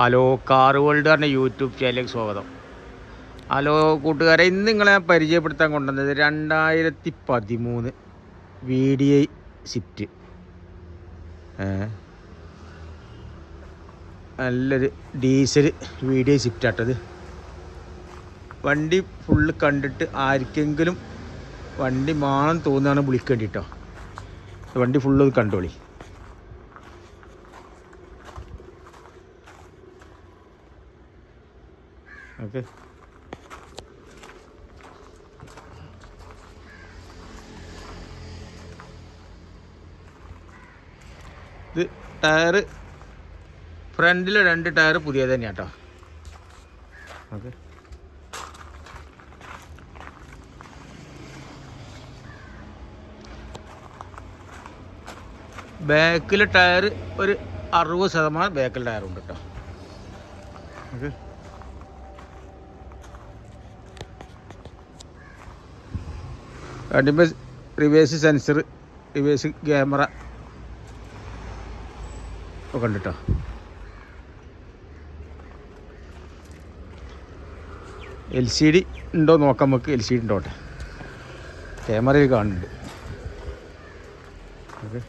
Hello car world പറഞ്ഞ YouTube ചാനലിലേക്ക് സ്വാഗതം. ഹലോ കൂട്ടുകാരെ ഇന്ന് നിങ്ങളെ പരിചയപ്പെടുത്താൻ കൊണ്ടുവന്നത് രണ്ടായിരത്തി പതിമൂന്ന് വി ഡി ഐ സിഫ്റ്റ് നല്ലൊരു diesel V D I Swift ആട്ടത് വണ്ടി ഫുള്ള് കണ്ടിട്ട് ആർക്കെങ്കിലും വണ്ടി മാണം തോന്നുകയാണ് വിളിക്കേണ്ടിട്ടോ വണ്ടി ഫുള്ള് കണ്ടോളി. ഓക്കെ ഇത് ടയറ് ഫ്രണ്ടിലെ രണ്ട് ടയർ പുതിയത് തന്നെയാണ് കേട്ടോ ഓക്കെ ബാക്കിലെ ടയർ ഒരു അറുപത് ശതമാനം ബാക്കിലെ ടയറുണ്ട് കേട്ടോ. ഓക്കെ വണ്ടിമ്പോൾ റിവേഴ്സ് സെൻസർ റിവേഴ്സ് ക്യാമറ ഒക്കെ ഉണ്ട് കേട്ടോ എൽ സി ഡി ഉണ്ടോ നോക്കാം നമുക്ക്. എൽ സി ഡി ഉണ്ടോട്ടെ ക്യാമറയിൽ കാണുന്നുണ്ട്. ഓക്കെ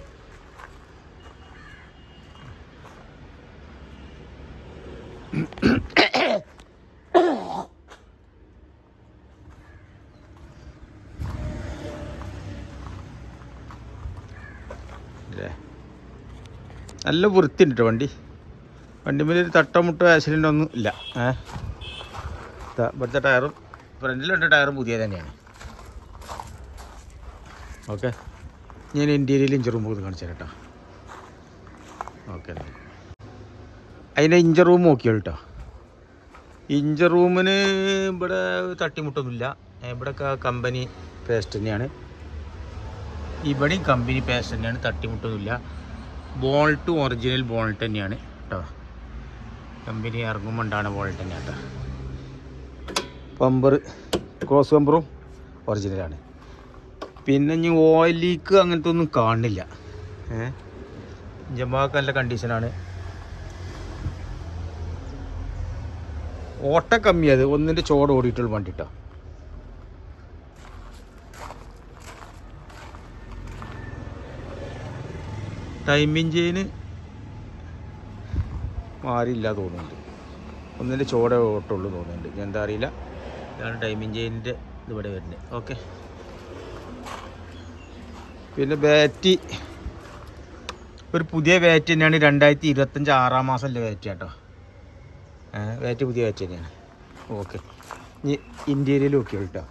അല്ലേ നല്ല വൃത്തിയുണ്ട് കേട്ടോ വണ്ടി. വണ്ടിമേൽ ഒരു തട്ടമുട്ടോ ആക്സിഡന്റ് ഒന്നും ഇല്ല. ഏ? ദാ ഇവിടുത്തെ ടയറും ഫ്രണ്ടിലുണ്ട് ടയറും പുതിയ തന്നെയാണ്. ഓക്കെ. ഞാൻ ഇന്റീരിയൽ ഇഞ്ചർ റൂം പോയി കാണിച്ചു കേട്ടോ ഓക്കെ അതിന്റെ ഇഞ്ചർ റൂം നോക്കിയോ കേട്ടോ ഇഞ്ചർ റൂമിന് ഇവിടെ തട്ടിമുട്ടൊന്നുമില്ല. ഇവിടെയൊക്കെ കമ്പനി പേസ്റ്റ് തന്നെയാണ്. ഇവിടെയും കമ്പനി പേസ്റ്റ് തന്നെയാണ് തട്ടിമുട്ടൊന്നുമില്ല. ബോൾട്ടും ഒറിജിനൽ ബോൾട്ട് തന്നെയാണ് കേട്ടോ കമ്പനി ഇറങ്ങുമ്പോൾ ഉണ്ടാണ് ബോൾട്ട് തന്നെയാണ് കേട്ടോ പമ്പർ ക്രോസ് പമ്പറും ഒറിജിനലാണ് പിന്നെ ഇനി ഓയിൽ ലീക്ക് അങ്ങനത്തെ ഒന്നും കാണില്ല. ഏഹ് ജമാക്ക് നല്ല കണ്ടീഷനാണ് ഓട്ട കമ്മിയത് ഒന്നിന്റെ ചോട് ഓടിയിട്ടുള്ള വണ്ടി കേട്ടോ ടൈമിങ് ചെയിന് മാറിയില്ല തോന്നുന്നുണ്ട്. ഒന്നിന്റെ ചോടെ ഓട്ടുള്ളൂ തോന്നുന്നുണ്ട്. എന്താ അറിയില്ല. ഇതാണ് ടൈമിങ് ചെയിനിന്റെ ഇതിവിടെ വരുന്നത്. ഓക്കെ പിന്നെ ബാറ്റ് ഒരു പുതിയ ബാറ്റ് തന്നെയാണ് രണ്ടായിരത്തി ഇരുപത്തഞ്ച് ആറാം മാസമല്ലേ ബാറ്റ് കേട്ടോ ബാറ്റ് പുതിയ ബാറ്റ് തന്നെയാണ്. ഓക്കെ ഇനി ഇന്റീരിയൽ നോക്കി കേട്ടോ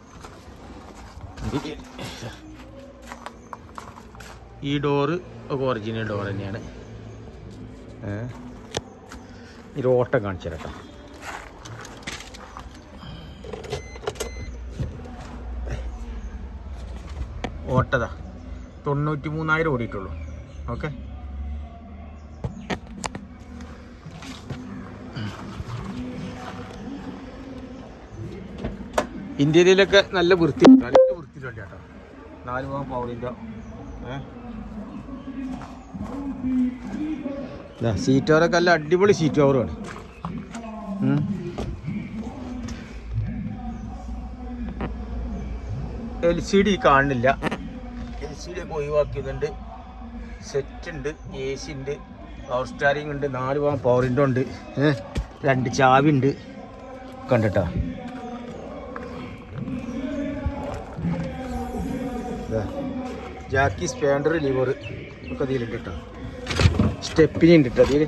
ഇന്റീരിയൽ. ഈ ഡോറ് ഒക്കെ ഒറിജിനൽ ഡോർ തന്നെയാണ്. ഈ ഓട്ടം കാണിച്ചു തരാം ഓട്ടതാ. തൊണ്ണൂറ്റി മൂന്നായിരം ഓടിയിട്ടുള്ളൂ. ഓക്കെ? ഇന്ത്യയിലൊക്കെ നല്ല വൃത്തി നല്ല വൃത്തിയിലുണ്ട് കേട്ടോ നാല് പോകാൻ പവറിന്റെ സീറ്റ് കവറൊക്കെ അടിപൊളി സീറ്റ് കവറുമാണ് എൽ സി ഡി കാണുന്നില്ല. എൽ സി ഡി ഒക്കെ ഒഴിവാക്കിയതുണ്ട്. സെറ്റ് ഉണ്ട് എ സി ഉണ്ട് പവർ സ്റ്റാരിങ് ഉണ്ട് നാല് പവർ ഇൻഡോ ഉണ്ട്. രണ്ട് ചാവി ഉണ്ട്. കണ്ടിട്ടോ? ജാക്കി സ്പാൻഡർ ലിവർ ഒക്കെ അതിലുണ്ട് കേട്ടോ. സ്റ്റെപ്പിനി ഉണ്ട് കേട്ടോ അതിൽ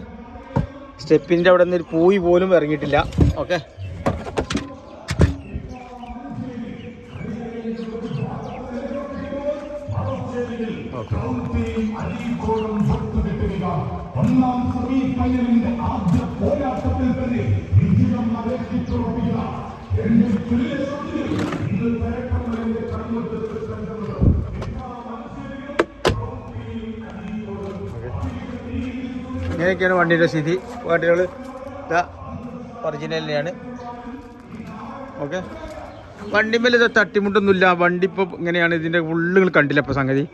സ്റ്റെപ്പിന്റെ അവിടെ നിന്ന് ഒരു പോലും ഇറങ്ങിയിട്ടില്ല. ഓക്കെ ഓക്കെ ഒന്നാം സെമി ഫൈനലിന്റെ ഇങ്ങനെയൊക്കെയാണ് വണ്ടിയുടെ സ്ഥിതി. വണ്ടികൾ ഒറിജിനലിനെയാണ് ഓക്കെ. വണ്ടിമേൽ ഇത് തട്ടിമുട്ടൊന്നുമില്ല. വണ്ടി ഇപ്പോൾ ഇങ്ങനെയാണ്. ഇതിന്റെ ഉള്ളുകൾ കണ്ടില്ല ഇപ്പോൾ സംഗതി?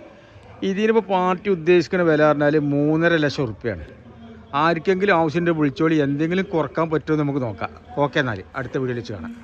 ഇതിനിപ്പോൾ പാർട്ടി ഉദ്ദേശിക്കുന്ന വില പറഞ്ഞാൽ മൂന്നര ലക്ഷം ഉറുപ്പ്യാണ്. ആർക്കെങ്കിലും ആവശ്യമുണ്ട് വിളിച്ചോളി. എന്തെങ്കിലും കുറയ്ക്കാൻ പറ്റുമോ നമുക്ക് നോക്കാം. ഓക്കെ എന്നാൽ അടുത്ത വീഡിയോയിൽ വെച്ച് കാണാം.